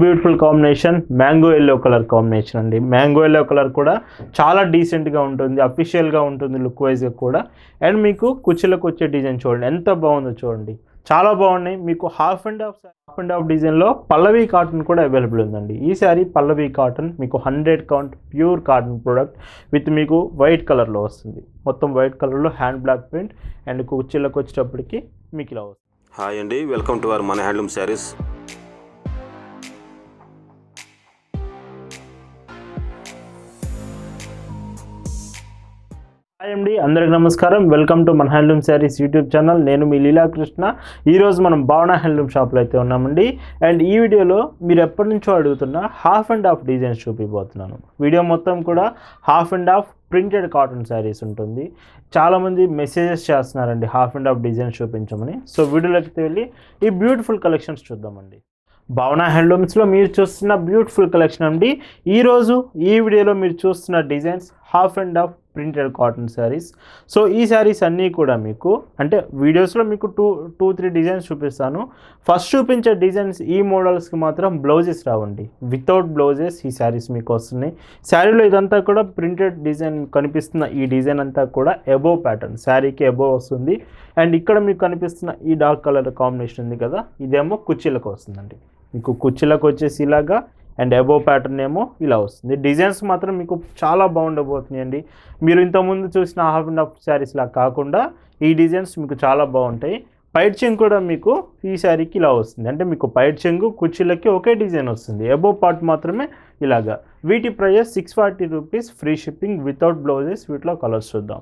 Beautiful combination mango yellow colour combination అండి. Mango yellow colour కూడా చాలా డీసెంట్గా ఉంటుంది అఫీషియల్గా ఉంటుంది లుక్ వైజ్గా కూడా. అండ్ మీకు కుచ్చిలకు వచ్చే డిజైన్ చూడండి ఎంత బాగుందో చూడండి. చాలా బాగున్నాయి. మీకు half and half half and half డిజైన్లో పల్లవి కాటన్ కూడా అవైలబుల్ ఉందండి. ఈ శారీ పల్లవి కాటన్ మీకు hundred count pure cotton product with మీకు వైట్ కలర్లో వస్తుంది. మొత్తం వైట్ కలర్లో హ్యాండ్ బ్లాక్ ప్రింట్ అండ్ కుర్చీలకు వచ్చేటప్పటికి మీకు ఇలా వస్తుంది. హాయ్ అండి వెల్కమ్ టు అవర్ మన హ్యాండ్లూమ్ శారీస్ హాయ్ అండి అందరికి నమస్కారం. వెల్కమ్ టు మన హ్యాండ్లూమ్ శారీస్ యూట్యూబ్ ఛానల్ నేను మీ లీలాకృష్ణ ఈరోజు మనం భావన హ్యాండ్లూమ్ షాప్లో అయితే ఉన్నామండి అండ్ ఈ వీడియోలో మీరు ఎప్పటి నుంచో అడుగుతున్న హాఫ్ అండ్ హాఫ్ డిజైన్స్ చూపిపోతున్నాను వీడియో మొత్తం కూడా half and half printed cotton saris ఉంటుంది. చాలామంది మెసేజెస్ చేస్తున్నారండి హాఫ్ అండ్ హాఫ్ డిజైన్స్ చూపించమని. సో వీడియోలోకి వెళ్ళి ఈ బ్యూటిఫుల్ కలెక్షన్స్ చూద్దామండి భావన హ్యాండ్లూమ్స్లో మీరు చూస్తున్న బ్యూటిఫుల్ కలెక్షన్ అండి ఈరోజు ఈ వీడియోలో మీరు చూస్తున్న designs half and half printed cotton saris. So ఈ శారీస్ అన్నీ కూడా మీకు అంటే వీడియోస్లో మీకు టూ టూ త్రీ డిజైన్స్ చూపిస్తాను. ఫస్ట్ చూపించే డిజైన్స్ ఈ మోడల్స్కి మాత్రం బ్లౌజెస్ రావండి. వితౌట్ బ్లౌజెస్ ఈ శారీస్ మీకు వస్తున్నాయి. శారీలో ఇదంతా కూడా ప్రింటెడ్ డిజైన్ కనిపిస్తున్న ఈ డిజైన్ అంతా కూడా ఎబో ప్యాటర్న్. శారీకి ఎబో వస్తుంది. అండ్ ఇక్కడ మీకు కనిపిస్తున్న ఈ డార్క్ కలర్ కాంబినేషన్ ఉంది కదా ఇదేమో కుర్చీలకు వస్తుందండి. మీకు కుర్చీలకు వచ్చేసి ఇలాగా అండ్ ఎబో ప్యాటర్న్ ఏమో ఇలా వస్తుంది. డిజైన్స్ మాత్రం మీకు చాలా బాగుండబోతున్నాయండి. మీరు ఇంతకుముందు చూసిన హాఫ్ అండ్ హాఫ్ శారీస్ లా కాకుండా ఈ డిజైన్స్ మీకు చాలా బాగుంటాయి. పైట్ చెంగు కూడా మీకు ఈ శారీకి ఇలా వస్తుంది. అంటే మీకు పైట్ చెంగు కుర్చీలకి ఒకే డిజైన్ వస్తుంది. ఎబో పార్ట్ మాత్రమే ఇలాగా. వీటి price six forty rupees free shipping without blouses. వీటిలో కలర్స్ చూద్దాం.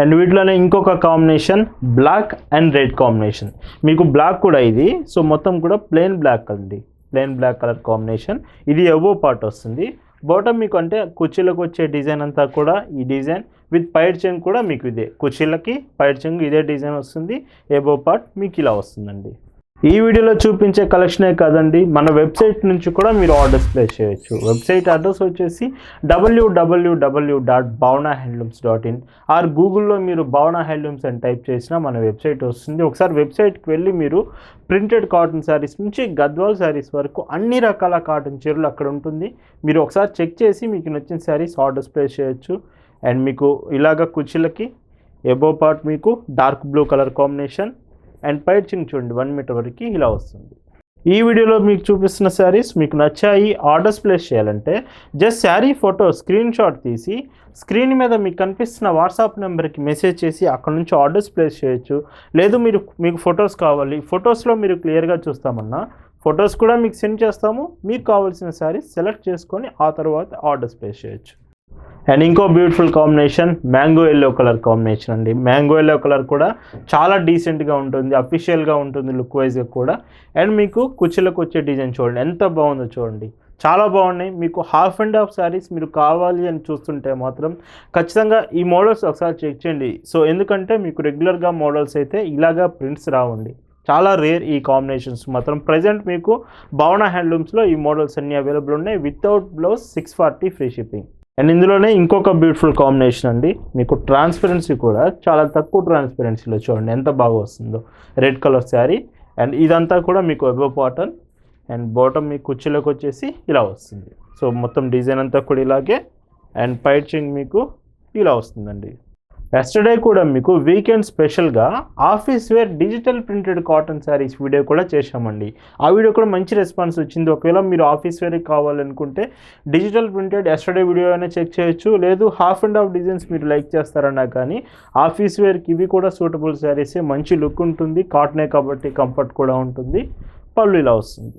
అండ్ వీటిలోనే ఇంకొక combination black and red combination. మీకు బ్లాక్ కూడా ఇది. సో మొత్తం కూడా ప్లెయిన్ బ్లాక్ అండి. ప్లెయిన్ బ్లాక్ కలర్ కాంబినేషన్ ఇది ఎబో పార్ట్ వస్తుంది. బాటమ్ మీకు అంటే కుర్చీలకు వచ్చే డిజైన్ అంతా కూడా ఈ డిజైన్ విత్ పైడ్ చెంగ్ కూడా మీకు ఇదే. కుర్చీలకి పైడ్ చెంగ్ ఇదే డిజైన్ వస్తుంది. ఎబో పార్ట్ మీకు ఇలా వస్తుందండి. ఈ వీడియోలో చూపించే కలెక్షనే కాదండి. మన వెబ్సైట్ నుంచి కూడా మీరు ఆర్డర్స్ ప్లేస్ చేయొచ్చు. వెబ్సైట్ అడ్రస్ వచ్చేసి W W W dot Bhavana handlooms dot in or గూగుల్లో మీరు భావనా హ్యాండ్లూమ్స్ అని టైప్ చేసినా మన వెబ్సైట్ వస్తుంది. ఒకసారి వెబ్సైట్కి వెళ్ళి మీరు ప్రింటెడ్ కాటన్ శారీస్ నుంచి గద్వాల్ శారీస్ వరకు అన్ని రకాల కాటన్ చీరలు అక్కడ ఉంటుంది. మీరు ఒకసారి చెక్ చేసి మీకు నచ్చిన శారీస్ ఆర్డర్స్ ప్లేస్ చేయొచ్చు. అండ్ మీకు ఇలాగ కుర్చీలకి ఎబో పార్ట్ మీకు dark blue colour combination and పైచింగ్ చూడండి వన్ మీటర్ వరకు ఇలా వస్తుంది. ఈ వీడియోలో మీకు చూపిస్తున్న శారీస్ మీకు నచ్చాయి ఆర్డర్స్ ప్లేస్ చేయాలంటే just sari photo screen shot తీసి స్క్రీన్ మీద మీకు కనిపిస్తున్న వాట్సాప్ నెంబర్కి మెసేజ్ చేసి అక్కడ నుంచి ఆర్డర్స్ ప్లేస్ చేయొచ్చు. లేదు మీరు మీకు ఫొటోస్ కావాలి ఫొటోస్లో మీరు క్లియర్గా చూస్తామన్నా ఫొటోస్ కూడా మీకు సెండ్ చేస్తాము. మీకు కావాల్సిన శారీస్ సెలెక్ట్ చేసుకొని ఆ తర్వాత ఆర్డర్స్ ప్లేస్ చేయొచ్చు. అండ్ ఇంకో beautiful combination mango yellow colour combination అండి. మ్యాంగో ఎల్లో కలర్ కూడా చాలా డీసెంట్గా ఉంటుంది అఫీషియల్గా ఉంటుంది లుక్ వైజ్గా కూడా. అండ్ మీకు కుచ్చిలకు వచ్చే డిజైన్ చూడండి ఎంత బాగుందో చూడండి. చాలా బాగున్నాయి. మీకు హాఫ్ అండ్ హాఫ్ శారీస్ మీరు కావాలి అని చూస్తుంటే మాత్రం ఖచ్చితంగా ఈ మోడల్స్ ఒకసారి చెక్ చేయండి. సో ఎందుకంటే మీకు రెగ్యులర్గా మోడల్స్ అయితే ఇలాగా ప్రింట్స్ రావండి. చాలా రేర్ ఈ కాంబినేషన్స్ మాత్రం. ప్రజెంట్ మీకు భవన హ్యాండ్లూమ్స్లో ఈ మోడల్స్ అన్నీ అవైలబుల్ ఉన్నాయి. Without blouse six forty free shipping and ఇందులోనే ఇంకొక బ్యూటిఫుల్ కాంబినేషన్ అండి. మీకు ట్రాన్స్పరెన్సీ కూడా చాలా తక్కువ ట్రాన్స్పరెన్సీలో చూడండి ఎంత బాగా వస్తుందో. రెడ్ కలర్ శారీ అండ్ ఇదంతా కూడా మీకు ఎబో బాటన్ అండ్ బాటమ్ మీ కుర్చీలోకి వచ్చేసి ఇలా వస్తుంది. సో మొత్తం డిజైన్ అంతా కూడా ఇలాగే అండ్ పైచింగ్ మీకు ఇలా వస్తుందండి. ఎస్టర్డే కూడా మీకు వీకెండ్ స్పెషల్గా office wear digital printed cotton saris video కూడా చేశామండి. ఆ వీడియో కూడా మంచి రెస్పాన్స్ వచ్చింది. ఒకవేళ మీరు ఆఫీస్ వేర్ కావాలనుకుంటే డిజిటల్ ప్రింటెడ్ ఎస్టర్డే వీడియో అయినా చెక్ చేయొచ్చు. లేదు హాఫ్ అండ్ హాఫ్ డిజైన్స్ మీరు లైక్ చేస్తారన్నా కానీ ఆఫీస్ వేర్కి ఇవి కూడా సూటబుల్ శారీసే మంచి లుక్ ఉంటుంది. కాటనే కాబట్టి కంఫర్ట్ కూడా ఉంటుంది. పళ్ళు ఇలా వస్తుంది.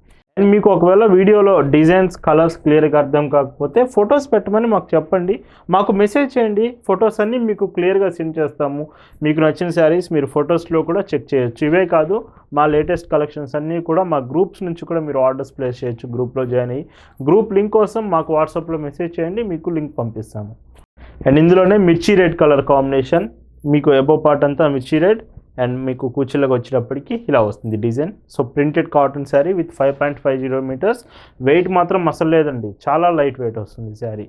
అండ్ మీకు ఒకవేళ వీడియోలో డిజైన్స్ కలర్స్ క్లియర్గా అర్థం కాకపోతే ఫొటోస్ పెట్టమని మాకు చెప్పండి. మాకు మెసేజ్ చేయండి. ఫొటోస్ అన్నీ మీకు క్లియర్గా సెండ్ చేస్తాము. మీకు నచ్చిన శారీస్ మీరు ఫొటోస్లో కూడా చెక్ చేయొచ్చు. ఇవే కాదు మా లేటెస్ట్ కలెక్షన్స్ అన్నీ కూడా మా గ్రూప్స్ నుంచి కూడా మీరు ఆర్డర్స్ ప్లేస్ చేయొచ్చు. గ్రూప్లో జాయిన్ అయ్యి గ్రూప్ లింక్ కోసం మాకు వాట్సాప్లో మెసేజ్ చేయండి. మీకు లింక్ పంపిస్తాము. అండ్ ఇందులోనే మిర్చి రెడ్ కలర్ కాంబినేషన్ మీకు ఎబో పార్ట్ అంతా మిర్చి రెడ్ అండ్ మీకు కూర్చీలకు వచ్చేటప్పటికి ఇలా వస్తుంది design. So printed cotton sari with five point five zero metres. Weight మాత్రం అసలు లేదండి. చాలా లైట్ వెయిట్ వస్తుంది శారీ.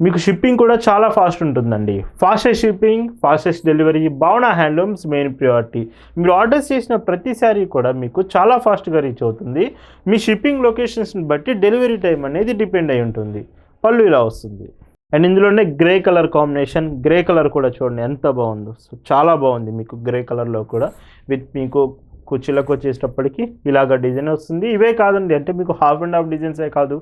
మీకు షిప్పింగ్ కూడా చాలా ఫాస్ట్ ఉంటుందండి. Fastest shipping fastest delivery Bhavana handlooms main priority. మీరు ఆర్డర్ చేసిన ప్రతి శారీ కూడా మీకు చాలా ఫాస్ట్గా రీచ్ అవుతుంది. మీ షిప్పింగ్ లొకేషన్స్ని బట్టి డెలివరీ టైం అనేది డిపెండ్ అయి ఉంటుంది. పళ్ళు ఇలా వస్తుంది. అండ్ ఇందులోనే grey colour combination grey colour కూడా చూడండి ఎంత బాగుందో. సో చాలా బాగుంది మీకు గ్రే కలర్లో కూడా. విత్ మీకు కుర్చీలకు వచ్చేటప్పటికి ఇలాగ డిజైన్ వస్తుంది. ఇవే కాదండి అంటే మీకు హాఫ్ అండ్ హాఫ్ డిజైన్సే కాదు.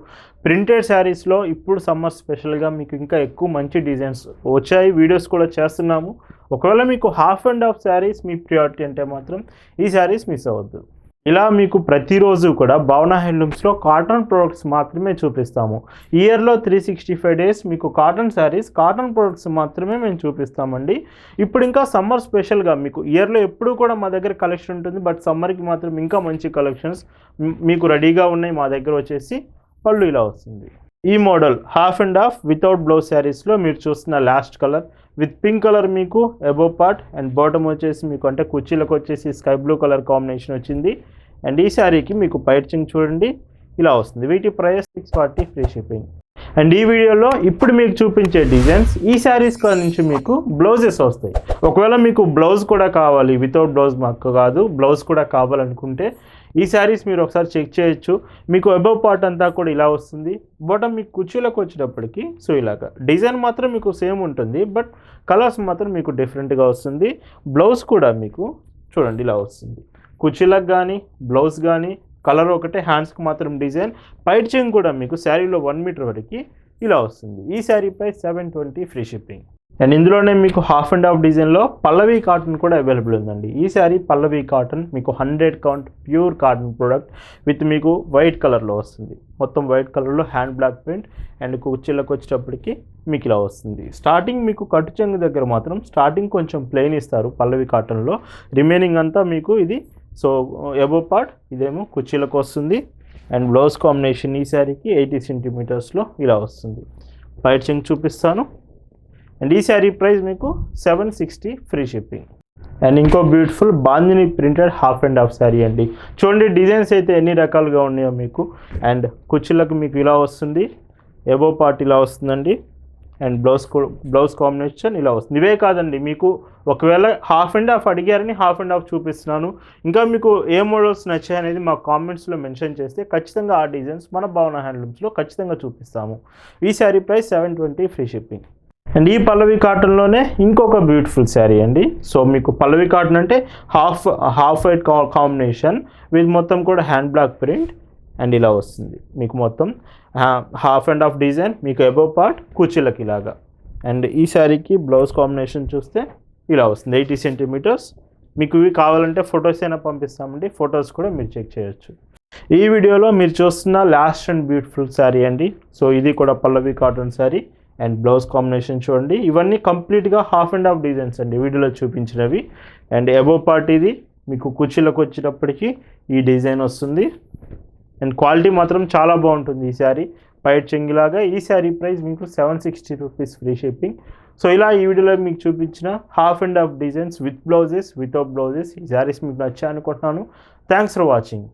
ప్రింటెడ్ శారీస్లో ఇప్పుడు సమ్మర్ స్పెషల్గా మీకు ఇంకా ఎక్కువ మంచి డిజైన్స్ వచ్చాయి. వీడియోస్ కూడా చేస్తున్నాము. ఒకవేళ మీకు హాఫ్ అండ్ హాఫ్ శారీస్ మీ ప్రియారిటీ అంటే మాత్రం ఈ శారీస్ మిస్ అవ్వద్దు. ఇలా మీకు ప్రతిరోజు కూడా భావన హ్యాండ్లూమ్స్లో కాటన్ ప్రొడక్ట్స్ మాత్రమే చూపిస్తాము. ఇయర్లో త్రీ సిక్స్టీ ఫైవ్ డేస్ మీకు కాటన్ శారీస్ కాటన్ ప్రొడక్ట్స్ మాత్రమే మేము చూపిస్తామండి. ఇప్పుడు ఇంకా సమ్మర్ స్పెషల్గా మీకు ఇయర్లో ఎప్పుడూ కూడా మా దగ్గర కలెక్షన్ ఉంటుంది. బట్ సమ్మర్కి మాత్రం ఇంకా మంచి కలెక్షన్స్ మీకు రెడీగా ఉన్నాయి. మా దగ్గర వచ్చేసి పళ్ళు ఇలా వస్తుంది. ఈ model half and half without blouse శారీస్లో మీరు చూస్తున్న last colour. With pink colour మీకు ఎబో పార్ట్ అండ్ బాటమ్ వచ్చేసి మీకు అంటే కుర్చీలకు వచ్చేసి స్కై బ్లూ కలర్ కాంబినేషన్ వచ్చింది. అండ్ ఈ శారీకి మీకు పైచింగ్ చూడండి ఇలా వస్తుంది. వీటి price six forty free shipping and ఈ వీడియోలో ఇప్పుడు మీకు చూపించే డిజైన్స్ ఈ శారీస్ నుంచి మీకు బ్లౌజెస్ వస్తాయి. ఒకవేళ మీకు బ్లౌజ్ కూడా కావాలి వితౌట్ బ్లౌజ్ మాకు కాదు బ్లౌజ్ కూడా కావాలనుకుంటే ఈ శారీస్ మీరు ఒకసారి చెక్ చేయొచ్చు. మీకు అబవ్ పార్ట్ అంతా కూడా ఇలా వస్తుంది. బాటమ్ మీకు కుర్చీలకు వచ్చేటప్పటికి సో ఇలాగా. డిజైన్ మాత్రం మీకు సేమ్ ఉంటుంది బట్ కలర్స్ మాత్రం మీకు డిఫరెంట్గా వస్తుంది. బ్లౌజ్ కూడా మీకు చూడండి ఇలా వస్తుంది. కుర్చీలకు కానీ బ్లౌజ్ కానీ కలర్ ఒకటే హ్యాండ్స్కి మాత్రం డిజైన్. పైట్ చెంగ్ కూడా మీకు శారీలో వన్ మీటర్ వరకు ఇలా వస్తుంది. ఈ శారీపై seven twenty free shipping and ఇందులోనే మీకు హాఫ్ అండ్ హాఫ్ డిజైన్లో పల్లవి కాటన్ కూడా అవైలబుల్ ఉందండి. ఈ శారీ పల్లవి కాటన్ మీకు hundred count pure cotton product with మీకు వైట్ కలర్లో వస్తుంది. మొత్తం వైట్ కలర్లో హ్యాండ్ బ్లాక్ ప్రింట్ అండ్ కుర్చీలకు వచ్చేటప్పటికి మీకు ఇలా వస్తుంది. స్టార్టింగ్ మీకు కట్టు చెంగు దగ్గర మాత్రం స్టార్టింగ్ కొంచెం ప్లెయిన్ ఇస్తారు పల్లవి కాటన్లో. రిమైనింగ్ అంతా మీకు ఇది సో ఎబో పార్ట్ ఇదేమో కుర్చీలకు వస్తుంది. అండ్ బ్లౌజ్ కాంబినేషన్ ఈ శారీకి ఎయిటీ సెంటీమీటర్స్లో ఇలా వస్తుంది. పైట్ చెంగ్ చూపిస్తాను. అండ్ ఈ శారీ ప్రైస్ మీకు seven sixty free shipping. And ఇంకో beautiful bandhani printed half and half sari అండి. చూడండి డిజైన్స్ అయితే ఎన్ని రకాలుగా ఉన్నాయో మీకు. అండ్ కుర్చీలకు మీకు ఇలా వస్తుంది. ఎబో పార్ట్ ఇలా వస్తుందండి. అండ్ బ్లౌజ్ బ్లౌజ్ కాంబినేషన్ ఇలా వస్తుంది. ఇవే కాదండి మీకు ఒకవేళ హాఫ్ అండ్ హాఫ్ అడిగారని హాఫ్ అండ్ హాఫ్ చూపిస్తున్నాను. ఇంకా మీకు ఏ మోడల్స్ నచ్చాయి అనేది మా కామెంట్స్లో మెన్షన్ చేస్తే ఖచ్చితంగా ఆ డిజైన్స్ మన భవన హ్యాండ్లూమ్స్లో ఖచ్చితంగా చూపిస్తాము. ఈ sari price seven twenty free shipping. And ఈ పల్లవి కాటన్లోనే ఇంకొక బ్యూటిఫుల్ శారీ అండి. సో మీకు పల్లవి కాటన్ అంటే half half white combination with మొత్తం కూడా హ్యాండ్ బ్లాక్ ప్రింట్. అండ్ ఇలా వస్తుంది. మీకు మొత్తం హాఫ్ అండ్ హాఫ్ డిజైన్ మీకు ఎబో పార్ట్ కుర్చీలకి ఇలాగా. అండ్ ఈ శారీకి బ్లౌజ్ కాంబినేషన్ చూస్తే ఇలా వస్తుంది ఎయిటీ సెంటీమీటర్స్. మీకు ఇవి కావాలంటే ఫొటోస్ అయినా పంపిస్తామండి ఫొటోస్ కూడా మీరు చెక్ చేయొచ్చు. ఈ వీడియోలో మీరు చూస్తున్న లాస్ట్ అండ్ బ్యూటిఫుల్ శారీ అండి. సో ఇది కూడా Pallavi cotton sari and blouse combination చూడండి. ఇవన్నీ కంప్లీట్గా హాఫ్ అండ్ హాఫ్ డిజైన్స్ అండి వీడియోలో చూపించినవి. అండ్ ఎబో పార్ట్ ఇది మీకు కుర్చీలకు వచ్చేటప్పటికి ఈ డిజైన్ వస్తుంది. అండ్ క్వాలిటీ మాత్రం చాలా బాగుంటుంది ఈ శారీ. పైట్ చెంగిలాగా. ఈ శారీ ప్రైస్ మీకు seven sixty rupees free shipping. So ఇలా ఈ వీడియోలో మీకు చూపించిన half and half designs with blouses without blouses ఈ శారీస్ మీకు నచ్చాయి అనుకుంటున్నాను థ్యాంక్స్ ఫర్ వాచింగ్